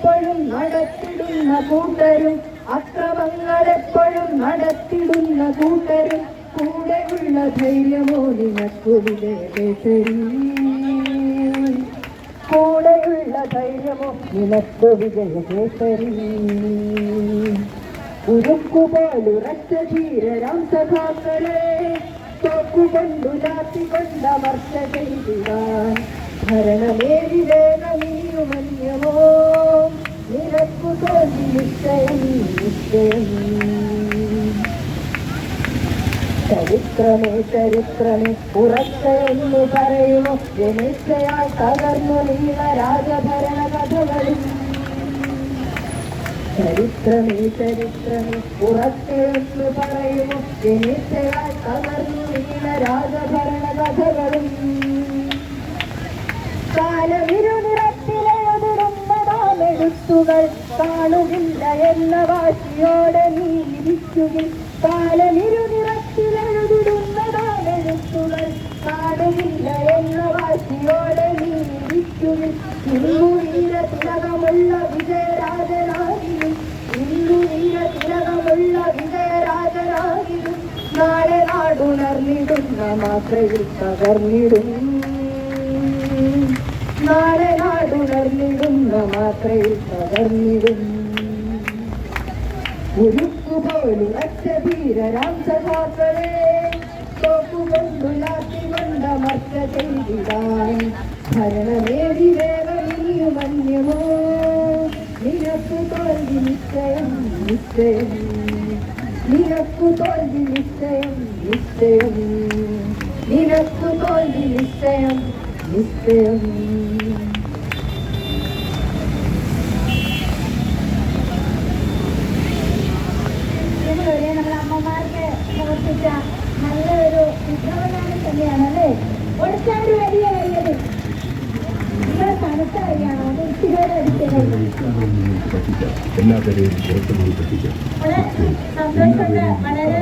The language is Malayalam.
അക്രമങ്ങളെപ്പോഴും നടത്തിടുന്ന കൂട്ടരും അക്രമങ്ങളെപ്പോഴും നടത്തിടുന്ന കൂട്ടരും കൂടെയുള്ള ധൈര്യമോ നിനക്കു വിജയകേസരി കൂടെയുള്ള ധൈര്യമോ നിനക്കു ധീരരാം സഖാക്കളെ തോക്കുകൊണ്ടു ലാത്തികൊണ്ടമർച്ച ചെയ്തിടാൻ ഭരണമേരി നിശ്ചയം നിശ്ചയം ചരിത്രമേ ചരിത്രമേ ഉറച്ചയെന്നു പറയുമോ ജനിച്ചയാൾ തകർന്നു നീള രാജഭരണ കഥകളിൽ ചരിത്രമേ ചരിത്രമേ ഉറച്ചെന്ന് പറയുമോ ജനിച്ചയാൾ തകർന്നു നീള രാജഭരണ കഥകളും കാലമിരുനിറത്തിലെഴുതുന്നതാമെഴുത്തുകൾ കാണുകില്ല എന്ന വാശിയോടെ നീ ഇരിക്കുകിൽ. എഴുത്തുകൾ. കാണുകില്ല എന്ന വാശിയോടെ നീ തിലകമുള്ള വിജയരാജനാകിലും. ഇന്ദുവീര തിലകമുള്ള വിജയരാജനാകിലും. നാളെ നാടുണർന്നിടുന്ന മാത്രയിൽ പകർന്നിടും നാളെ നാടുണർന്നിടുന്ന മാത്രയിൽ പകർന്നിടും. ഉരുക്കുപോലും അച്ഛധീരരാം സഖാക്കളെ തോക്കുകൊണ്ടുലാത്തികൊണ്ട മർച്ച ചെയ്തിടാൻ ഭരണമേതി വേഗമീയുമന്യമോ നിനക്കു തോൽവി നിശ്ചയം നിശ്ചയം. നിനക്കു തോൽവി നിശ്ചയം നിശ്ചയം. നിനക്കു തോൽവി നിശ്ചയം നിശ്ചയം. പ്രവർത്തിച്ച നല്ലൊരു വിപ്ലവഗാനം തന്നെയാണ് അല്ലേ? ഒടുത്തൊരു വലിയ വലിയത് നിങ്ങൾ തണുത്ത അത് അടിച്ചത്? വളരെ സന്തോഷമുണ്ട്. വളരെ